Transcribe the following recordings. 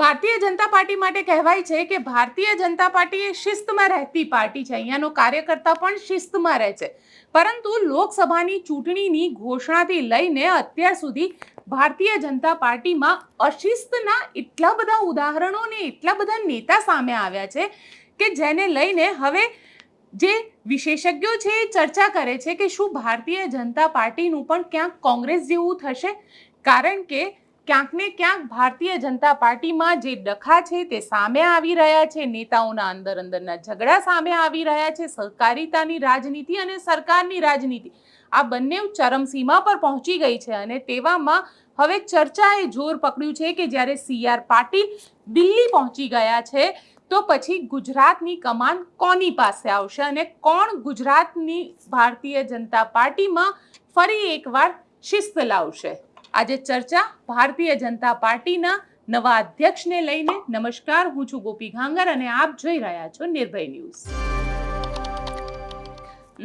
Bharatiya Janata party માટે કહેવાય છે કે ભારતીય જનતા પાર્ટી એ શિસ્તમાં રહેતી પાર્ટી છે. અહીંયાનો કાર્યકર્તા પણ શિસ્તમાં રહે છે. પરંતુ લોકસભાની ચૂંટણીની ઘોષણાથી લઈને અત્યાર સુધી ભારતીય જનતા પાર્ટીમાં અશિસ્તના એટલા બધા ઉદાહરણો ને એટલા બધા નેતા સામે આવ્યા છે કે જેને લઈને હવે જે વિશેષજ્ઞો છે એ ચર્ચા કરે છે કે શું ભારતીય જનતા પાર્ટીનું પણ ક્યાંક કોંગ્રેસ જેવું થશે? કારણ કે ક્યાંક ને ક્યાંક ભારતીય જનતા પાર્ટીમાં જે ડખા છે તે સામે આવી રહ્યા છે, નેતાઓના અંદર અંદરના ઝઘડા સામે આવી રહ્યા છે, સહકારિતાની રાજનીતિ અને સરકારની રાજનીતિ. આ બંને ચરમસીમા પર પહોંચી ગઈ છે અને તેવામાં હવે ચર્ચાએ જોર પકડ્યું છે કે જ્યારે સી આર પાટીલ દિલ્હી પહોંચી ગયા છે, તો પછી ગુજરાતની કમાન કોની પાસે આવશે અને કોણ ગુજરાતની ભારતીય જનતા પાર્ટીમાં ફરી એકવાર શિસ્ત લાવશે? આજે ચર્ચા ભારતીય જનતા પાર્ટીના નવા અધ્યક્ષને લઈને. નમસ્કાર, હું છું ગોપી ઘાંગર અને આપ જોઈ રહ્યા છો નિર્ભય ન્યૂઝ.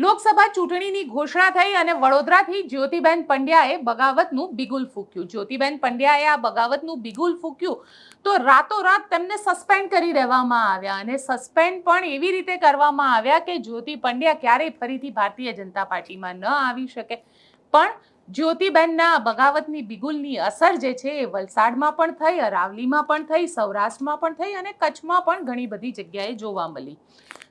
લોકસભા ચૂંટણીની ઘોષણા થઈ અને વડોદરાથી જ્યોતિબેન પંડ્યાએ બગાવતનું બિગુલ ફૂક્યું. જ્યોતિબેન પંડ્યાએ આ બગાવતનું બિગુલ ફૂક્યું તો રાતોરાત તેમને સસ્પેન્ડ કરી દેવામાં આવ્યા અને સસ્પેન્ડ પણ એવી રીતે કરવામાં આવ્યા કે જ્યોતિ પંડ્યા ક્યારેય ફરીથી ભારતીય જનતા પાર્ટીમાં ન આવી શકે. પણ જ્યોતિબેનના બગાવતની બિગુલની અસર જે છે એ વલસાડમાં પણ થઈ, અરાવલીમાં પણ થઈ, સૌરાષ્ટ્રમાં પણ થઈ અને કચ્છમાં પણ ઘણી બધી જગ્યાએ જોવા મળી.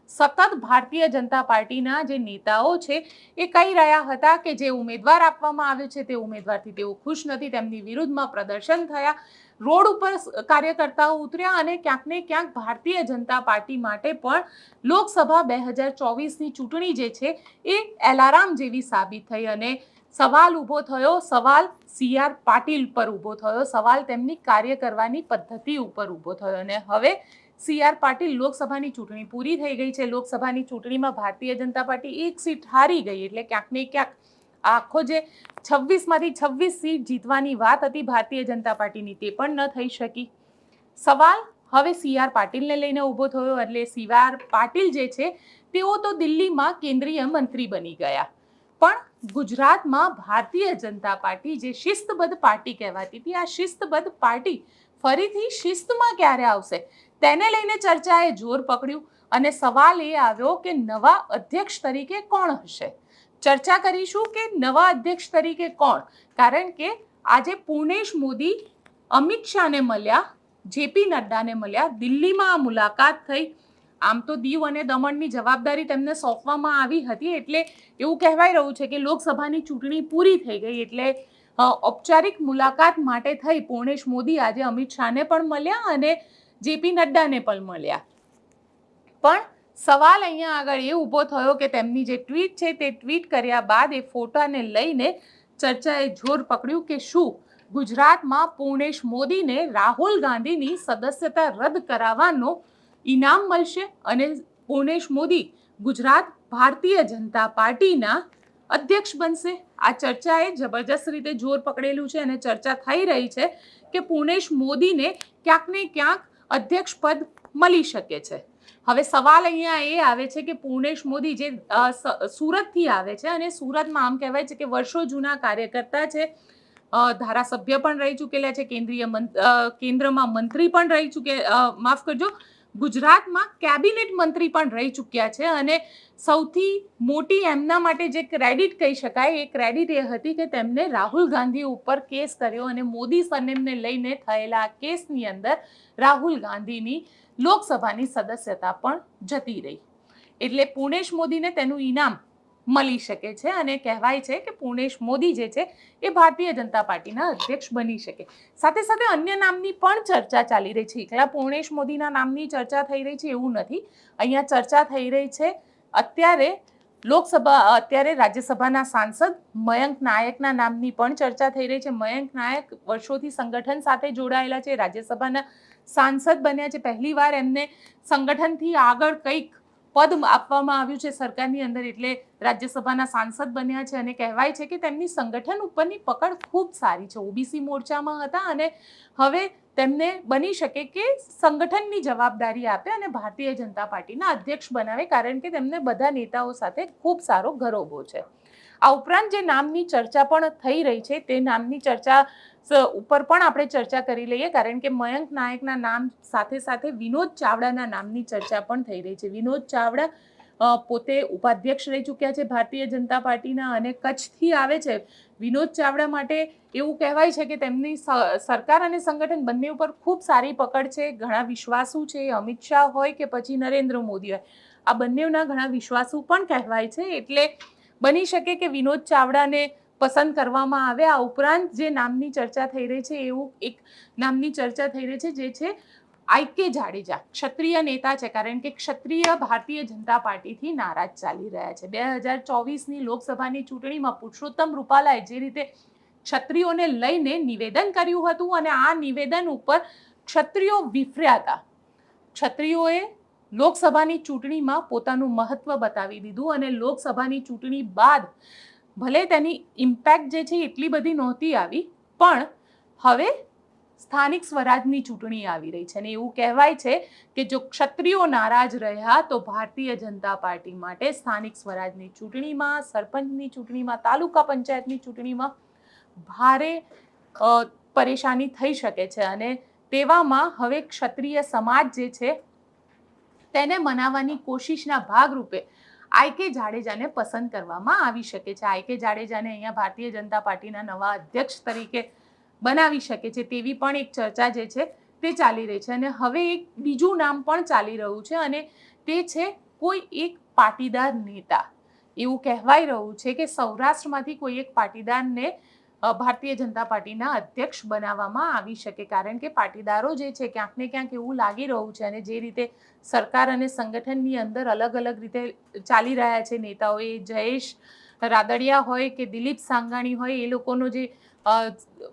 સતત ભારતીય જનતા પાર્ટીના જે નેતાઓ છે એ કહી રહ્યા હતા કે જે ઉમેદવાર આપવામાં આવ્યો છે તે ઉમેદવારથી તેઓ ખુશ નથી, તેમની વિરુદ્ધમાં પ્રદર્શન થયા, રોડ ઉપર કાર્યકર્તાઓ ઉતર્યા અને ક્યાંક ને ક્યાંક ભારતીય જનતા પાર્ટી માટે પણ લોકસભા બે હજાર ચોવીસની ચૂંટણી જે છે એ એલારામ જેવી સાબિત થઈ અને સવાલ ઊભો થયો, સવાલ સી આર પાટીલ પર ઊભો થયો, સવાલ તેમની કાર્ય કરવાની પદ્ધતિ ઉપર ઊભો થયો અને હવે સી આર પાટીલ લોકસભાની ચૂંટણી પૂરી થઈ ગઈ છે. લોકસભાની ચૂંટણીમાં ભારતીય જનતા પાર્ટી એક સીટ હારી ગઈ એટલે ક્યાંક ને ક્યાંક આખો જે છવ્વીસમાંથી છવ્વીસ સીટ જીતવાની વાત હતી ભારતીય જનતા પાર્ટીની તે પણ ન થઈ શકી. સવાલ હવે સી આર પાટીલને લઈને ઊભો થયો એટલે સી આર પાટીલ જે છે તેઓ તો દિલ્હીમાં કેન્દ્રીય મંત્રી બની ગયા. પણ ગુજરાતમાં ભારતીય જનતા પાર્ટી જે શિસ્તબદ્ધ પાર્ટી કહેવાતી હતી, આ શિસ્તબદ્ધ પાર્ટી ફરીથી શિસ્તમાં ક્યારે આવશે? તેને લઈને ચર્ચાએ જોર પકડ્યું અને સવાલ એ આવ્યો કે નવા અધ્યક્ષ તરીકે કોણ હશે? ચર્ચા કરીશું કે નવા અધ્યક્ષ તરીકે કોણ? કારણ કે આજે પૂર્ણેશ મોદી, અમિત શાહને મળ્યા, જેપી નડ્ડાને મળ્યા, દિલ્હીમાં આ મુલાકાત થઈ આમ તો દીવ અને દમણની જવાબદારી તેમને સોંપવામાં આવી હતી, એટલે એવું કહેવાય રહ્યું છે કે લોકસભાની ચૂંટણી પૂરી થઈ ગઈ, એટલે ઔપચારિક મુલાકાત માટે થઈ. પૂર્ણેશ મોદી આજે અમિત શાહને પણ મળ્યા અને જેપી નડ્ડાને પણ મળ્યા. પણ સવાલ અહીંયા આગળ એ ઊભો થયો કે તેમની જે ટ્વીટ છે, તે ટ્વીટ કર્યા બાદ એ ફોટાને લઈને ચર્ચાએ જોર પકડ્યું કે શું? ગુજરાતમાં પૂર્ણેશ મોદીને રાહુલ ગાંધીની સદસ્યતા રદ કરાવવાનો ઇનામ મળશે અને પુનેશ મોદી ગુજરાત ભારતીય જનતા પાર્ટીના અધ્યક્ષ બનશે. આ ચર્ચાએ જબરજસ્ત રીતે જોર પકડેલું છે અને ચર્ચા થઈ રહી છે કે પુનેશ મોદીને ક્યાંક ને ક્યાંક અધ્યક્ષ પદ મળી શકે છે. હવે સવાલ અહીંયા એ આવે છે કે પૂર્ણેશ મોદી જે સુરતથી આવે છે અને સુરતમાં આમ કહેવાય છે કે વર્ષો જૂના કાર્યકર્તા છે. ધારાસભ્ય પણ રહી ચૂકેલા છે, કેન્દ્રીય કેન્દ્રમાં મંત્રી પણ રહી ચૂકે માફ કરજો ગુજરાતમાં કેબિનેટ મંત્રી પણ રહી ચૂક્યા છે અને સૌથી મોટી એમના માટે જે ક્રેડિટ કહી શકાય, એ ક્રેડિટ એ હતી કે તેમને રાહુલ ગાંધી ઉપર કેસ કર્યો અને મોદી સરનેમને લઈને થયેલા કેસની અંદર રાહુલ ગાંધીની લોકસભાની સદસ્યતા પણ જતી રહી. એટલે પૂર્ણેશ મોદીને તેનું ઇનામ મળી શકે છે અને કહેવાય છે કે પૂર્ણેશ મોદી જે છે એ ભારતીય જનતા પાર્ટીના અધ્યક્ષ બની શકે. સાથે સાથે અન્ય નામની પણ ચર્ચા ચાલી રહી છે. એકલા પૂર્ણેશ મોદીના નામની ચર્ચા થઈ રહી છે એવું નથી. અહીંયા ચર્ચા થઈ રહી છે અત્યારે લોકસભા, અત્યારે રાજ્યસભાના સાંસદ મયંક નાયકના નામની પણ ચર્ચા થઈ રહી છે. મયંક નાયક વર્ષોથી સંગઠન સાથે જોડાયેલા છે. રાજ્યસભાના સાંસદ બન્યા છે. પહેલીવાર એમને સંગઠનથી આગળ કંઈક પદ આપવામાં આવ્યું છે સરકારની અંદર એટલે રાજ્યસભાના સાંસદ બન્યા છે અને કહેવાય છે કે તેમની સંગઠન ઉપરની પકડ ખૂબ સારી છે. ઓબીસી મોરચામાં હતા અને હવે તેમને બની શકે કે સંગઠનની જવાબદારી આપે અને ભારતીય જનતા પાર્ટીના અધ્યક્ષ બનાવે, કારણ કે તેમને બધા નેતાઓ સાથે ખૂબ સારો ઘરોબો છે. આ ઉપરાંત જે નામની ચર્ચા પણ થઈ રહી છે, તે નામની ચર્ચા ઉપર પણ આપણે ચર્ચા કરી લઈએ, કારણ કે મયંક નાયકના નામ સાથે સાથે વિનોદ ચાવડાના નામની ચર્ચા પણ થઈ રહી છે. વિનોદ ચાવડા પોતે ઉપાધ્યક્ષ રહી ચૂક્યા છે ભારતીય જનતા પાર્ટીના અને કચ્છથી આવે છે. વિનોદ ચાવડા માટે એવું કહેવાય છે કે તેમની સરકાર અને સંગઠન બંને ઉપર ખૂબ સારી પકડ છે, ઘણા વિશ્વાસુ છે, અમિત શાહ હોય કે પછી નરેન્દ્ર મોદી હોય. આ બંનેના ઘણા વિશ્વાસુ પણ કહેવાય છે, એટલે બની શકે કે વિનોદ ચાવડાને પસંદ કરવામાં આવે? આ ઉપરાંત જે નામની ચર્ચા થઈ રહી છે, એવું એક નામની ચર્ચા થઈ રહી છે, જે છે આઈકે જાડેજા. ક્ષત્રિય નેતા છે, કારણ કે ક્ષત્રિય ભારતીય જનતા પાર્ટીથી નારાજ ચાલી રહ્યા છે. બે હજાર ચોવીસની લોકસભાની ચૂંટણીમાં પુરુષોત્તમ રૂપાલાએ જે રીતે ક્ષત્રિયોને લઈને નિવેદન કર્યું હતું અને આ નિવેદન ઉપર ક્ષત્રિયો વિફર્યા હતા. ક્ષત્રિયોએ લોકસભાની ચૂંટણીમાં પોતાનું મહત્વ બતાવી દીધું અને લોકસભાની ચૂંટણી બાદ ભલે તેની ઇમ્પેક્ટ જે છે એટલી બધી નહોતી આવી, પણ હવે સ્થાનિક સ્વરાજની ચૂંટણી આવી રહી છે. અને એવું કહેવાય છે કે જો ક્ષત્રિયો નારાજ રહ્યા તો ભારતીય જનતા પાર્ટી માટે સ્થાનિક સ્વરાજની ચૂંટણીમાં, સરપંચની ચૂંટણીમાં, તાલુકા પંચાયતની ચૂંટણીમાં ભારે પરેશાની થઈ શકે છે. અને તેવામાં હવે ક્ષત્રિય સમાજ જે છે તેને મનાવવાની કોશિશના ભાગરૂપે આઈકે જાડેજાને પસંદ કરવામાં આવી શકે છે. આઈ કે જાડેજાને અહીંયા ભારતીય જનતા પાર્ટીના નવા અધ્યક્ષ તરીકે બનાવી શકે છે તેવી પણ એક ચર્ચા જે છે તે ચાલી રહી છે અને હવે એક બીજું નામ પણ ચાલી રહ્યું છે અને તે છે કોઈ એક પાટીદાર નેતા. એવું કહેવાય રહ્યું છે કે સૌરાષ્ટ્રમાંથી કોઈ એક પાટીદારને ભારતીય જનતા પાર્ટીના અધ્યક્ષ બનાવવામાં આવી શકે. કારણ કે પાટીદારો જે છે, ક્યાંક ને ક્યાંક એવું લાગી રહ્યું છે અને જે રીતે સરકાર અને સંગઠનની અંદર અલગ અલગ રીતે ચાલી રહ્યા છે નેતાઓ એ જયેશ રાદડિયા હોય કે દિલીપ સાંગાણી હોય, એ લોકોનો જે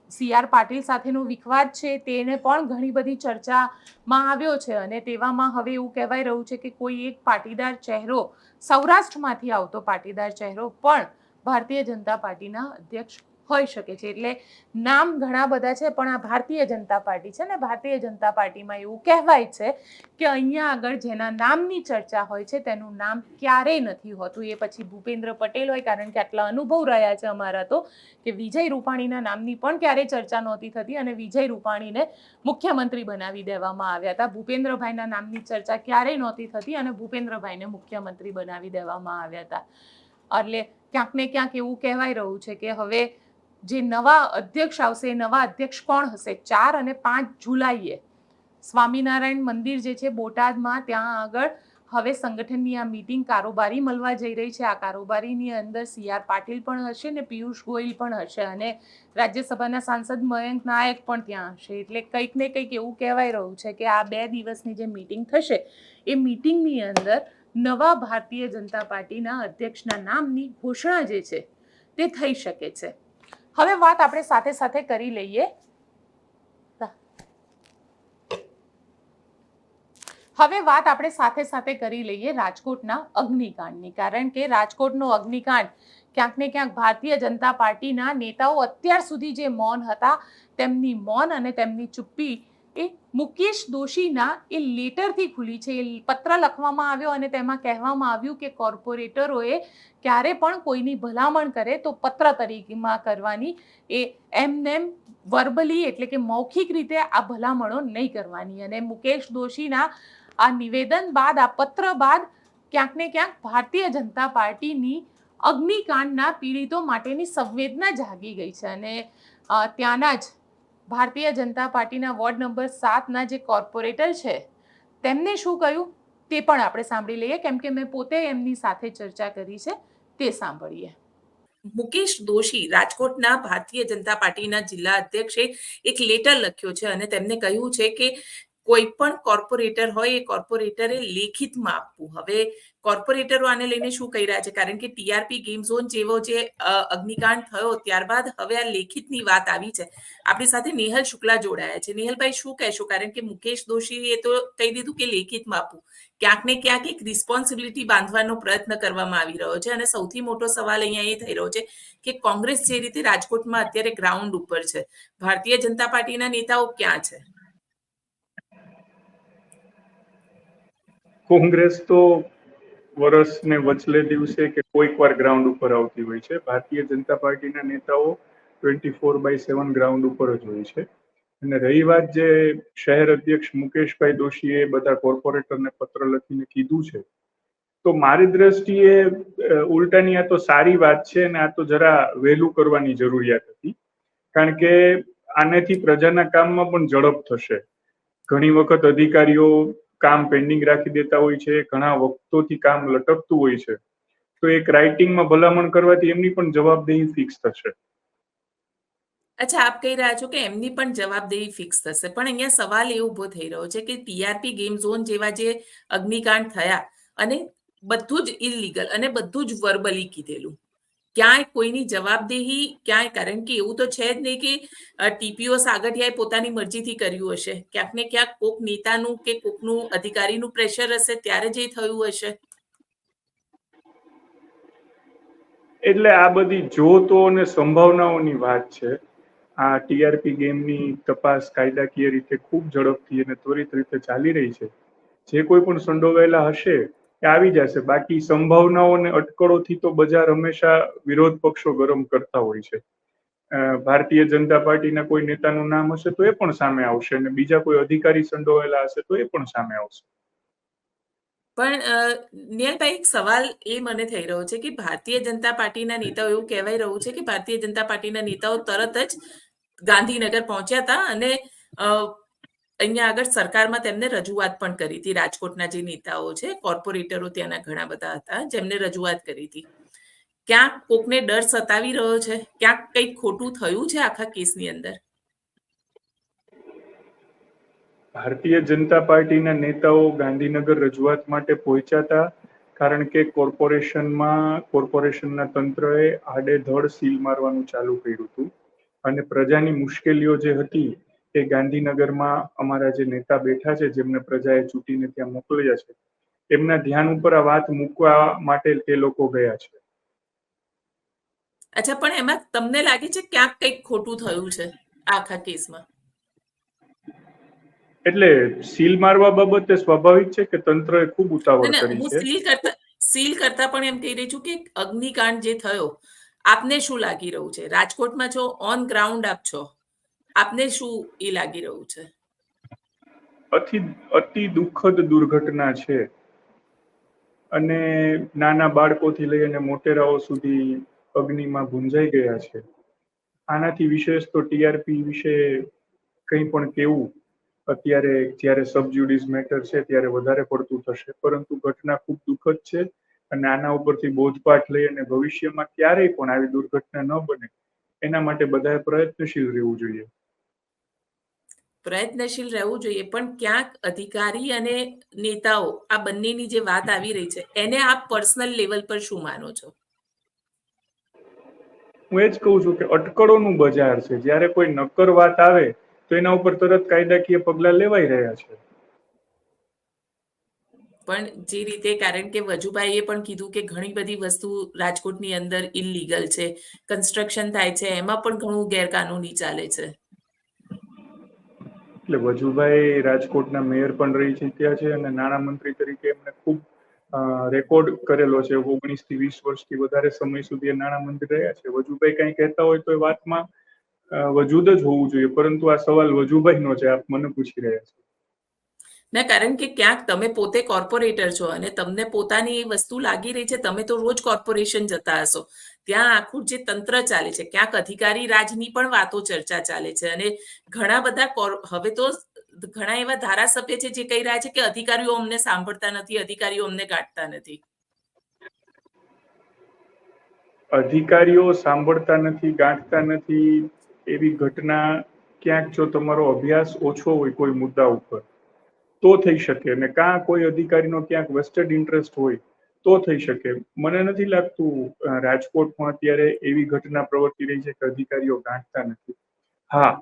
સી આર પાટીલ સાથેનો વિખવાદ છે, તેને પણ ઘણી બધી ચર્ચામાં આવ્યો છે અને તેવામાં હવે એવું કહેવાય રહ્યું છે કે કોઈ એક પાટીદાર ચહેરો સૌરાષ્ટ્રમાંથી આવતો પાટીદાર ચહેરો પણ ભારતીય જનતા પાર્ટીના અધ્યક્ષ હોઈ શકે છે. એટલે નામ ઘણા બધા છે, પણ આ ભારતીય જનતા પાર્ટી છે ને, ભારતીય જનતા પાર્ટીમાં એવું કહેવાય છે કે અહીંયા આગળ જેના નામની ચર્ચા હોય છે, તેનું નામ ક્યારેય નથી હોતું. એ પછી ભૂપેન્દ્ર પટેલ હોય, કારણ કે આટલા અનુભવ રહ્યા છે અમારા તો, કે વિજય રૂપાણીના નામની પણ ક્યારેય ચર્ચા નહોતી થતી અને વિજય રૂપાણીને મુખ્યમંત્રી બનાવી દેવામાં આવ્યા હતા. ભૂપેન્દ્રભાઈના નામની ચર્ચા ક્યારેય નહોતી થતી અને ભૂપેન્દ્રભાઈને મુખ્યમંત્રી બનાવી દેવામાં આવ્યા હતા. એટલે ક્યાંક ને ક્યાંક એવું કહેવાય રહ્યું છે કે હવે જે નવા અધ્યક્ષ આવશે, એ નવા અધ્યક્ષ કોણ હશે? ચાર અને પાંચ જુલાઈએ. સ્વામિનારાયણ મંદિર જે છે, બોટાદમાં, ત્યાં આગળ હવે સંગઠનની આ મીટિંગ કારોબારી મળવા જઈ રહી છે. આ કારોબારીની અંદર સી આર પાટીલ પણ હશે ને પિયુષ ગોયલ પણ હશે અને રાજ્યસભાના સાંસદ મયંક નાયક પણ ત્યાં હશે. એટલે કંઈક ને કંઈક એવું કહેવાય રહ્યું છે કે આ બે દિવસની જે મીટિંગ થશે, એ મીટિંગની અંદર નવા ભારતીય જનતા પાર્ટીના અધ્યક્ષના નામની ઘોષણા જે છે, તે થઈ શકે છે. હવે વાત આપણે સાથે સાથે કરી લઈએ. હવે વાત આપણે સાથે સાથે કરી લઈએ રાજકોટના અગ્નિકાંડની, કારણ કે રાજકોટનો અગ્નિકાંડ ક્યાંક ને ક્યાંક ભારતીય જનતા પાર્ટીના નેતાઓ અત્યાર સુધી જે મૌન હતા, તેમની મૌન અને તેમની ચુપ્પી એ મુકેશ દોશીના એ લેટરથી ખુલી છે. એ પત્ર લખવામાં આવ્યો અને તેમાં કહેવામાં આવ્યું કે કોર્પોરેટરોએ ક્યારે પણ કોઈની ભલામણ કરે તો પત્ર તરીકેમાં કરવાની. એ એમનેમ વર્બલી એટલે કે મૌખિક રીતે આ ભલામણો નહીં કરવાની. અને મુકેશ દોશીના આ નિવેદન બાદ, આ પત્ર બાદ ક્યાંક ને ક્યાંક ભારતીય જનતા પાર્ટીની અગ્નિકાંડના પીડિતો માટેની સંવેદના જાગી ગઈ છે. અને ત્યાંના જ ભારતીય જનતા પાર્ટીના વોર્ડ નંબર સાતના જે કોર્પોરેટર છે, તેમને શું કહ્યું? તે પણ આપણે સાંભળી લઈએ, કેમ કે મેં પોતે એમની સાથે ચર્ચા કરી છે, તે સાંભળીએ. મુકેશ દોશી રાજકોટના ભારતીય જનતા પાર્ટીના જિલ્લા અધ્યક્ષે એક લેટર લખ્યો છે અને તેમને કહ્યું છે કે કોઈ પણ કોર્પોરેટર હોય, એ કોર્પોરેટરે લેખિતમાં આપવું. હવે કોર્પોરેટરો આને લઈને શું કહી રહ્યા છે? કારણ કે ટીઆરપી ગેમ ઝોન જેવો જે અગ્નિકાંડ થયો ત્યારબાદ હવે આ લેખિતની વાત આવી છે. આપણી સાથે નેહલ શુક્લા જોડાયા છે. નેહલભાઈ, શું કહેશો? કારણ કે મુકેશ દોશીએ તો કહી દીધું કે લેખિતમાં આપવું. ક્યાંક ને ક્યાંક એક રિસ્પોન્સિબિલિટી બાંધવાનો પ્રયત્ન કરવામાં આવી રહ્યો છે અને સૌથી મોટો સવાલ અહીંયા એ થઈ રહ્યો છે કે કોંગ્રેસ જે રીતે રાજકોટમાં અત્યારે ગ્રાઉન્ડ ઉપર છે, ભારતીય જનતા પાર્ટીના નેતાઓ ક્યાં છે? કોંગ્રેસ તો વર્ષને વચલે દિવસે કે કોઈક વાર ગ્રાઉન્ડ ઉપર આવતી હોય છે. ભારતીય જનતા પાર્ટીના નેતાઓ twenty four by seven ground ઉપર જ હોય છે. અને રહી વાત જે શહેર અધ્યક્ષ મુકેશભાઈ દોશીએ બધા કોર્પોરેટરને પત્ર લખીને કીધું છે. તો મારી દ્રષ્ટિએ ઉલટાની આ તો સારી વાત છે અને આ તો જરા વહેલું કરવાની જરૂરિયાત હતી. કારણ કે આનેથી પ્રજાના કામમાં પણ ઝડપ થશે. ઘણી વખત અધિકારીઓ કામ પેન્ડિંગ રાખી દેતા હોય છે, ઘણા વખતોથી કામ લટકતું હોય છે. તો એક રાઇટિંગમાં ભલામણ કરવાથી એમની પણ જવાબદેહી ફિક્સ થશે. અચ્છા, આપ કહી રહ્યા છો કે એમની પણ જવાબદેહી ફિક્સ થશે. પણ અહીંયા સવાલ એ ઊભો થઈ રહ્યો છે કે ટીઆરપી ગેમ ઝોન જેવા જે અગ્નિકાંડ થયા અને બધું જ ઇલીગલ અને બધું જ વર્બલી કીધેલું. ક્યાંય કોઈની જવાબદેહી, ક્યાંય કારણ કે એવું તો છે જ નહીં કે ટીપીઓ સાગઠિયાએ પોતાની મરજીથી કર્યું હશે. ક્યાંક ને ક્યાંક કોક નેતાનું કે કોકનું અધિકારીનું પ્રેશર હશે, ત્યારે જે થયું હશે. એટલે આ બધી જોતો અને સંભાવનાઓની વાત છે. આ ટીઆરપી ગેમની તપાસ કાયદાકીય રીતે ખૂબ ઝડપથી અને ત્વરિત રીતે ચાલી રહી છે. જે કોઈ પણ સંડોવાયેલા હશે એ આવી જશે. બાકી સંભાવનાઓ અને અટકળોથી તો બજાર હંમેશા વિરોધ પક્ષો ગરમ કરતા હોય છે. ભારતીય જનતા પાર્ટીના કોઈ નેતાનું નામ હશે તો એ પણ સામે આવશે અને બીજા કોઈ અધિકારી સંડોવાયેલા હશે તો એ પણ સામે આવશે. પણ નિયલભાઈ એક સવાલ એ મને થઈ રહ્યો છે કે ભારતીય જનતા પાર્ટીના નેતાઓ એવું કહેવાય રહ્યું છે કે ભારતીય જનતા પાર્ટીના નેતાઓ તરત જ ગાંધીનગર પહોંચ્યા હતા અને અહીંયા આગળ સરકારમાં તેમને રજૂઆત પણ કરી હતી. રાજકોટના જે નેતાઓ છે, કોર્પોરેટરો ત્યાંના ઘણા બધા હતા, જેમને રજૂઆત કરી હતી. ક્યાંક કોકને ડર સતાવી રહ્યો છે? ક્યાંક કંઈક ખોટું થયું છે આખા કેસની અંદર? ભારતીય જનતા પાર્ટીના નેતાઓ ગાંધીનગર રજૂઆત માટે પહોંચ્યા હતા, કારણ કે કોર્પોરેશનમાં, કોર્પોરેશનના તંત્રએ આડેધડ સીલ મારવાનું ચાલુ કર્યું હતું. અને પ્રજાની મુશ્કેલીઓ જે હતી એ ગાંધીનગરમાં અમારા જે નેતા બેઠા છે જેમને પ્રજાએ ચૂંટીને ત્યાં મોકલ્યા છે એમના ધ્યાન ઉપર આ વાત મૂકવા માટે તે લોકો ગયા છે. અચ્છા પણ એમાં તમને લાગે છે ક્યાંક કંઈક ખોટું થયું છે આખા કેસમાં? એટલે સીલ મારવા બાબતે સ્વાભાવિક છે કે તંત્રએ ખૂબ ઉતાવળ કરી છે. સીલ કરતા સીલ કરતા પણ એમ કહી રહી છું કે અગ્નિકાંડ જે થયો આપને શું લાગી રહ્યું છે? રાજકોટમાં છો ઓન ગ્રાઉન્ડ આપ છો આપને શું એ લાગી રહ્યું છે? અતિ અતિ દુઃખદ દુર્ઘટના છે. અને નાના બાળકોથી લઈ અને મોટેરાઓ સુધી અગ્નિમાં ભૂંજાઈ ગયા છે. આનાથી વિશેષ તો ટીઆરપી વિશે કંઈ પણ કેવું અત્યારે જ્યારે સબજ્યુડિસ મેટર છે ત્યારે વધારે પડતું થશે. પરંતુ ઘટના ખૂબ દુઃખદ છે અને આના ઉપરથી બોધપાઠ લઈ અને ભવિષ્યમાં ક્યારેય પણ આવી દુર્ઘટના ન બને. એના માટે બધાએ પ્રયત્નશીલ રહેવું જોઈએ. પ્રયત્નશીલ રહેવું જોઈએ પણ ક્યાંક અધિકારી અને નેતાઓ આ બંનેની જે વાત આવી રહી છે એને આપ પર્સનલ લેવલ પર શું માનો છો? હું એ જ કહું છું કે અટકળોનું બજાર છે. જ્યારે કોઈ નક્કર વાત આવે તો એના ઉપર તરત કાયદાકીય પગલાં લેવાઈ રહ્યા છે. પણ જે રીતે કારણ કે વજુભાઈએ પણ કીધું કે ઘણી બધી વસ્તુ રાજકોટની અંદર ઇલીગલ છે કન્સ્ટ્રક્શન થાય છે એમાં પણ ઘણું ગેરકાનૂની ચાલે છે. એટલે વજુભાઈ રાજકોટના મેયર પણ રહી ચૂક્યા છે અને નાણામંત્રી તરીકે એમને ખૂબ રેકોર્ડ કરેલો છે ઓગણીસથી વીસ વર્ષથી વધારે સમય સુધી એ નાણામંત્રી રહ્યા છે. વજુભાઈ કંઈ કહેતા હોય તો એ વાતમાં વજૂદ જ હોવું જોઈએ, પરંતુ આ સવાલ વજુભાઈનો છે, આપ મને પૂછી રહ્યા છો. ના, કારણ કે ક્યાંક તમે પોતે કોર્પોરેટર છો અને તમને પોતાની એ વસ્તુ લાગી રહી છે, તમે તો રોજ કોર્પોરેશન જતા હશો. ત્યાં આખું જે તંત્ર ચાલે છે, ક્યાંક અધિકારી રાજની પણ વાતો ચર્ચા ચાલે છે અને ઘણા બધા હવે તો ઘણા એવા ધારાસભ્ય છે જે કહી રહ્યા છે કે અધિકારીઓ અમને સાંભળતા નથી, અધિકારીઓ અમને ગાંઠતા નથી. અધિકારીઓ સાંભળતા નથી, ગાંઠતા નથી, એવી ઘટના ક્યાંક જો તમારો અભ્યાસ ઓછો હોય કોઈ મુદ્દા ઉપર તો થઈ શકે અને કાં કોઈ અધિકારીનો ક્યાંક વેસ્ટેડ ઇન્ટરેસ્ટ હોય તો થઈ શકે. મને નથી લાગતું રાજકોટમાં અત્યારે એવી ઘટના પ્રવર્તી રહી છે કે અધિકારીઓ ગાંઠતા નથી. હા,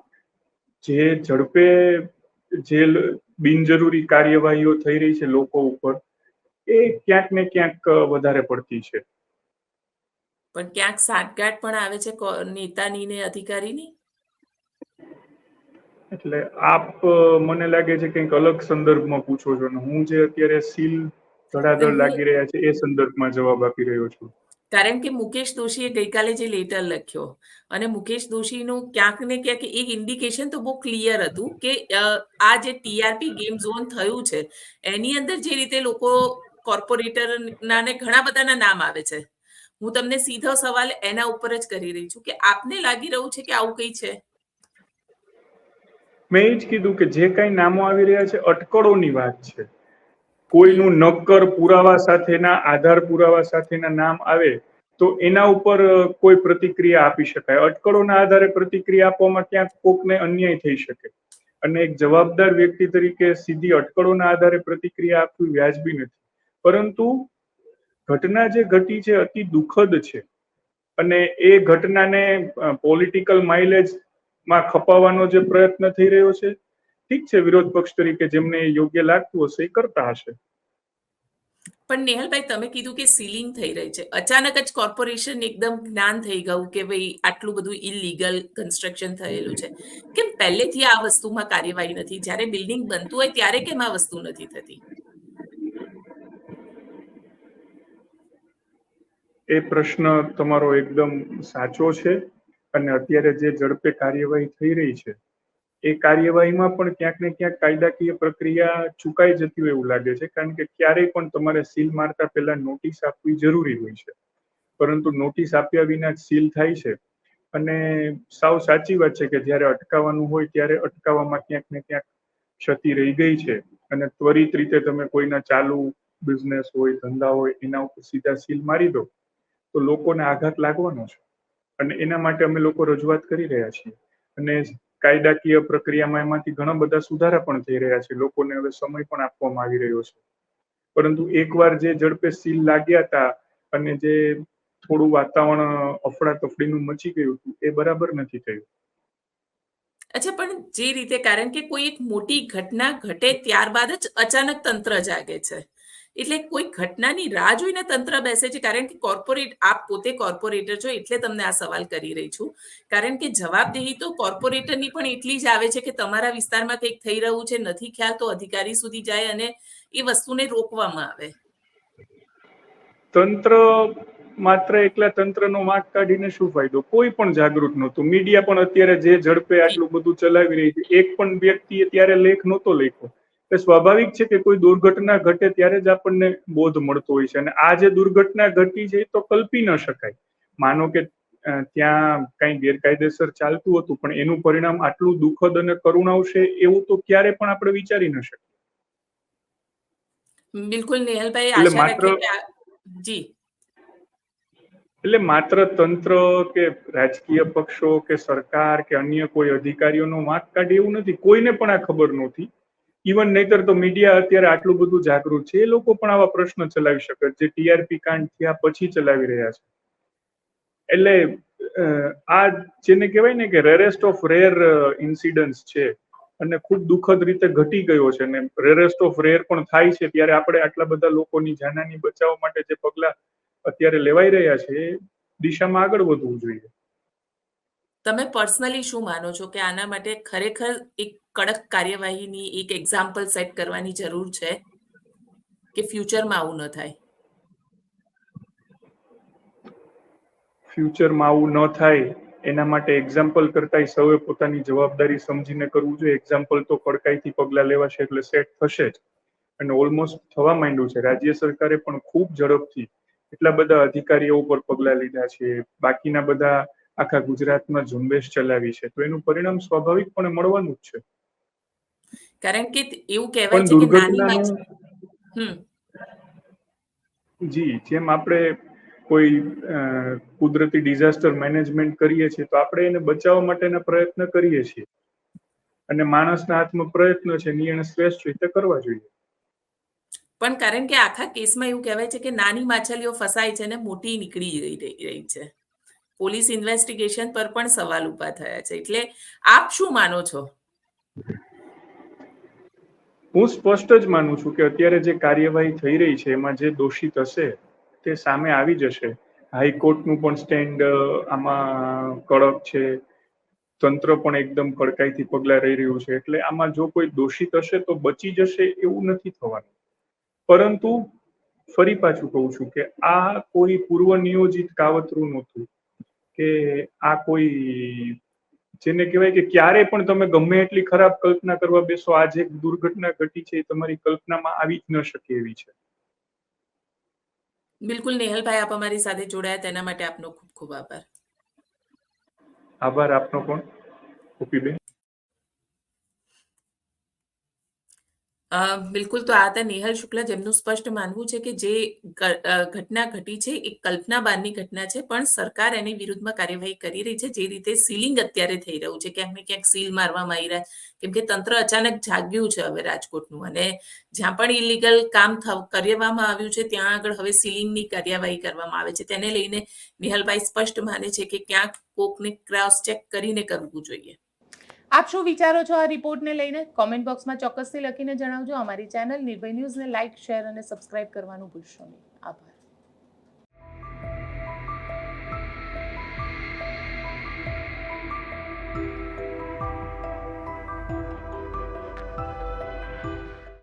જે ઝડપે જે બિનજરૂરી કાર્યવાહીઓ થઈ રહી છે લોકો ઉપર, એ ક્યાંક ને ક્યાંક વધારે પડતી છે. પણ ક્યાંક સાંઠગાંઠ પણ આવે છે નેતાની ને અધિકારીની? એટલે આપ મને લાગે છે કંઈક અલગ સંદર્ભમાં પૂછો છો અને હું જે અત્યારે સીલ ધડાધડ લાગી રહ્યા છે એ સંદર્ભમાં જવાબ આપી રહ્યો છું. કારણ કે મુકેશ દોશીએ ગઈકાલે જે લેટર લખ્યો અને મુકેશ દોશીનું ક્યાંક ને ક્યાંક એક ઇન્ડિકેશન તો બહુ ક્લિયર હતું કે આ જે ટીઆરપી ગેમ ઝોન થયું છે એની અંદર જે રીતે લોકો કોર્પોરેટરના ને ઘણા બધાના નામ આવે છે. હું તમને સીધો સવાલ એના ઉપર જ કરી રહી છું કે આપને લાગી રહ્યું છે કે આવું કઈ છે? મેં એ જ કીધું કે જે કઈ નામો આવી રહ્યા છે, અટકળોની વાત છે. કોઈનું નક્કર પુરાવા સાથેના, આધાર પુરાવા સાથેના નામ આવે, તો એના ઉપર કોઈ પ્રતિક્રિયા આપી શકાય. અટકળોના આધારે પ્રતિક્રિયા આપવામાં ક્યાંક કોકને અન્યાય થઈ શકે. અને એક જવાબદાર વ્યક્તિ તરીકે સીધી અટકળોના આધારે પ્રતિક્રિયા આપવી વ્યાજબી નથી. પરંતુ ઘટના જે ઘટી છે, અતિ દુઃખદ છે. અને એ ઘટનાને પોલિટિકલ માઇલેજ માં ખપાવવાનો જે પ્રયત્ન થઈ રહ્યો છે ઠીક છે વિરોધ પક્ષ તરીકે જેમને યોગ્ય લાગતું હશે એ કરતા હશે. પણ નેહલભાઈ તમે કીધું કે સીલિંગ થઈ રહી છે. અચાનક જ કોર્પોરેશન એકદમ જ્ઞાન થઈ ગયું કે ભાઈ આટલું બધું ઇલીગલ કન્સ્ટ્રક્શન થયેલું છે. કેમ પહેલેથી આ વસ્તુમાં કાર્યવાહી નથી? જ્યારે બિલ્ડિંગ બનતું હોય ત્યારે કેમ આ વસ્તુ નથી થતી? એ પ્રશ્ન તમારો એકદમ સાચો છે. અને અત્યારે જે ઝડપે કાર્યવાહી થઈ રહી છે, એ કાર્યવાહીમાં પણ ક્યાંક ને ક્યાંક કાયદાકીય પ્રક્રિયા ચૂકાઈ જતી હોય એવું લાગે છે, કારણ કે ક્યારેય પણ તમારે સીલ મારતા પહેલા નોટિસ આપવી જરૂરી હોય છે. પરંતુ નોટિસ આપ્યા વિના સીલ થાય છે. અને સાવ સાચી વાત છે કે જ્યારે અટકાવવાનું હોય ત્યારે અટકાવવામાં ક્યાંક ને ક્યાંક ક્ષતિ રહી ગઈ છે અને ત્વરિત રીતે તમે કોઈના ચાલુ બિઝનેસ હોય, ધંધા હોય, એના ઉપર સીધા સીલ મારી દો, તો લોકોને આઘાત લાગવાનો છે. અને એના માટે અમે લોકો રજૂઆત કરી રહ્યા છીએ. અને કાયદાકીય પ્રક્રિયામાં એમાંથી ઘણા બધા સુધારા પણ થઈ રહ્યા છે. લોકોને હવે સમય પણ આપવામાં આવી રહ્યો છે. પરંતુ એકવાર જે ઝડપે સીલ લાગ્યા હતા અને જે થોડું વાતાવરણ અફડાતફડીનું મચી ગયું હતું, એ બરાબર નથી થયું. અચ્છા, પણ જે રીતે, કારણ કે કોઈ એક મોટી ઘટના ઘટે ત્યારબાદ જ અચાનક તંત્ર જાગે છે. એટલે કોઈ ઘટનાની રાહ જોઈને તંત્ર બેસે છે, કારણ કે કોર્પોરેટ, આપ પોતે કોર્પોરેટર છો એટલે તમને આ સવાલ કરી રહી છું. કારણ કે જવાબદેહી તો કોર્પોરેટરની પણ એટલી જ આવે છે કે તમારા વિસ્તારમાં કંઈક થઈ રહ્યું છે, નથી ખ્યાલ, તો અધિકારી સુધી જાય અને એ વસ્તુને રોકવામાં આવે. તંત્ર માત્ર એકલા તંત્રનો માર્ગ કાઢીને શું ફાયદો? કોઈ પણ જાગૃત નહોતું. મીડિયા પણ અત્યારે જે ઝડપે આટલું બધું ચલાવી રહી છે, એક પણ વ્યક્તિએ ત્યારે લેખ નહોતો લખ્યો. એ સ્વાભાવિક છે કે કોઈ દુર્ઘટના ઘટે ત્યારે જ આપણને બોધ મળતો હોય છે. અને આ જે દુર્ઘટના ઘટી છે એ તો કલ્પી ન શકાય. માનો કે ત્યાં કઈ ગેરકાયદેસર ચાલતું હતું પણ એનું પરિણામ આટલું દુઃખદ અને કરુણ આવશે એવું તો ક્યારે પણ આપણે વિચારી ન શકીએ. બિલકુલ નેહલભાઈ એટલે આશા માત્ર- રાખીએ કે જી. એટલે માત્ર તંત્ર કે રાજકીય પક્ષો કે સરકાર કે અન્ય કોઈ અધિકારીઓનો વાંક કાઢે એવું નથી. કોઈને પણ આ ખબર નહોતી. ઇવન નહીતર તો મીડિયા અત્યારે આટલું બધું જાગૃત છે, એ લોકો પણ આવા પ્રશ્ન ચલાવી શકે જે ટીઆરપી કાંડ થયા પછી ચલાવી રહ્યા છે. એટલે આ જેને કહેવાય ને કે રેરેસ્ટ ઓફ રેર ઇન્સિડન્સ છે, અને ખૂબ દુઃખદ રીતે ઘટી ગયો છે અને રેરેસ્ટ ઓફ રેર પણ થાય છે, ત્યારે આપણે આટલા બધા લોકોની જાનાની બચાવવા માટે જે પગલા અત્યારે લેવાઈ રહ્યા છે, એ દિશામાં આગળ વધવું જોઈએ. તમે પર્સનલી શું માનો છો કે આના માટે ખરેખર એક કડક કાર્યવાહીની એક એક્ઝામ્પલ સેટ કરવાની જરૂર છે કે ફ્યુચરમાં આવું ન થાય. ફ્યુચરમાં આવું ન થાય, એના માટે એક્ઝામ્પલ કરતા સૌએ પોતાની જવાબદારી સમજીને કરવું જોઈએ. એક્ઝામ્પલ તો કડકાઈથી પગલાં લેવાશે એટલે સેટ થશે જ. અને ઓલમોસ્ટ થવા માંડ્યું છે. રાજ્ય સરકારે પણ ખૂબ ઝડપથી એટલા બધા અધિકારીઓ ઉપર પગલાં લીધા છે. બાકીના બધા આખા ગુજરાતમાં ઝુંબેશ ચલાવી છે. તો એનું પરિણામ સ્વાભાવિકપણે મળવાનું જ છે. કારણ કે એવું કહેવાય છે કે નાની હમ. જી જેમ આપણે કોઈ કુદરતી ડિઝાસ્ટર મેનેજમેન્ટ કરીએ છીએ તો આપણે એને બચાવવા માટેના પ્રયત્ન કરીએ છીએ. અને માણસના હાથમાં પ્રયત્ન છે ને એને શ્રેષ્ઠ રીતે કરવા જોઈએ. પણ કારણ કે આખા કેસમાં એવું કહેવાય છે કે નાની માછલીઓ ફસાય છે ને મોટી નીકળી રહી છે. પોલીસ ઇન્વેસ્ટિગેશન પર પણ સવાલ ઊભા થયા છે. એટલે આપ શું માનો છો? હું સ્પષ્ટ જ માનું છું કે અત્યારે જે કાર્યવાહી થઈ રહી છે, એમાં જે દોષિત હશે, તે સામે આવી જશે. હાઈકોર્ટનું પણ સ્ટેન્ડ આમાં કડક છે. તંત્ર પણ એકદમ કડકાઈથી પગલાં રહી રહ્યું છે. એટલે આમાં જો કોઈ દોષિત હશે, તો બચી જશે એવું નથી થવાનું. પરંતુ ફરી પાછું કહું છું કે આ કોઈ પૂર્વ નિયોજિત કાવતરું નહોતું કે આ કોઈ જેને કહેવાય કે ક્યારે પણ તમે ગમે એટલી ખરાબ કલ્પના કરવા બેસો આજે જે દુર્ઘટના ઘટી છે એ તમારી કલ્પનામાં આવી જ ન શકે એવી છે. બિલકુલ નેહલભાઈ આપ અમારી સાથે જોડાયા તેના માટે આપનો ખૂબ ખૂબ આભાર. આભાર આપનો પણ ગોપીબેન. અ, બિલકુલ તો આ હતા નેહલ શુક્લા જેમનું સ્પષ્ટ માનવું છે કે જે ઘટના ઘટી છે એ કલ્પના બહારની ઘટના છે પણ સરકાર એની વિરુદ્ધમાં કાર્યવાહી કરી રહી છે જે રીતે સીલિંગ અત્યારે થઈ રહ્યું છે ક્યાંક ને ક્યાંક સીલ મારવામાં આવી રહ્યા કેમ કે તંત્ર અચાનક જાગ્યું છે હવે રાજકોટનું અને જ્યાં પણ ઇલીગલ કામ કરવામાં આવ્યું છે ત્યાં આગળ હવે સીલિંગની કાર્યવાહી કરવામાં આવે છે. તેને લઈને નિહલભાઈ સ્પષ્ટ માને છે કે ક્યાંક કોકને ક્રોસ ચેક કરીને કરવું જોઈએ. આપ શું વિચારો છો આ રિપોર્ટને લઈને? કોમેન્ટ બોક્સમાં ચોક્કસથી લખીને જણાવજો. અમારી ચેનલ નિર્ભય ન્યૂઝને લાઇક શેર અને સબસ્ક્રાઇબ કરવાનું ભૂલશો નહીં.